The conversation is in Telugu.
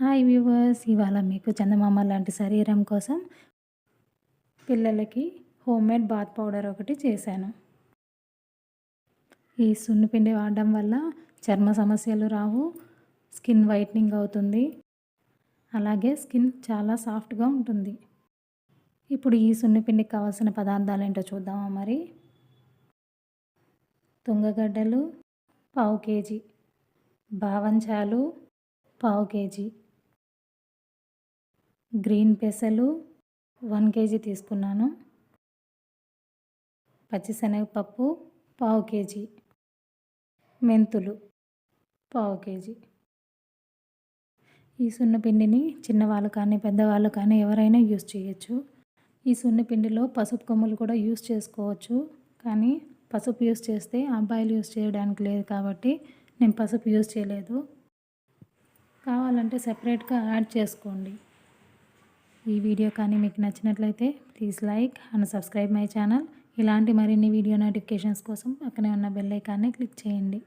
హాయ్ వ్యూవర్స్ ఇవాళ మీకు చందమామ లాంటి శరీరం కోసం పిల్లలకి హోమ్మేడ్ బాత్ పౌడర్ ఒకటి చేశాను. ఈ సున్నిపిండి వాడడం వల్ల చర్మ సమస్యలు రావు స్కిన్ వైట్నింగ్ అవుతుంది. అలాగే స్కిన్ చాలా సాఫ్ట్గా ఉంటుంది. ఇప్పుడు ఈ సున్నిపిండికి కావాల్సిన పదార్థాలు ఏంటో చూద్దామా మరి? తుంగగడ్డలు పావు కేజీ. బావంచాలు పావు కేజీ. గ్రీన్ పెసలు వన్ కేజీ తీసుకున్నాను. పచ్చిశనగపప్పు పావు కేజీ. మెంతులు పావు కేజీ. ఈ సున్నపిండిని చిన్నవాళ్ళు కానీ పెద్దవాళ్ళు కానీ ఎవరైనా యూస్ చేయొచ్చు. ఈ సున్నపిండిలో పసుపు కొమ్ములు కూడా యూస్ చేసుకోవచ్చు. కానీ పసుపు యూస్ చేస్తే అబ్బాయిలు యూస్ చేయడానికి లేదు కాబట్టి నేను పసుపు యూస్ చేయలేదు. కావాలంటే సెపరేట్గా యాడ్ చేసుకోండి. ఈ వీడియో కానీ మీకు నచ్చినట్లయితే please like and subscribe my channel. ఇలాంటి మరిన్ని వీడియో నోటిఫికేషన్స్ కోసం పక్కనే ఉన్న బెల్ ఐకాన్ని క్లిక్ చేయండి.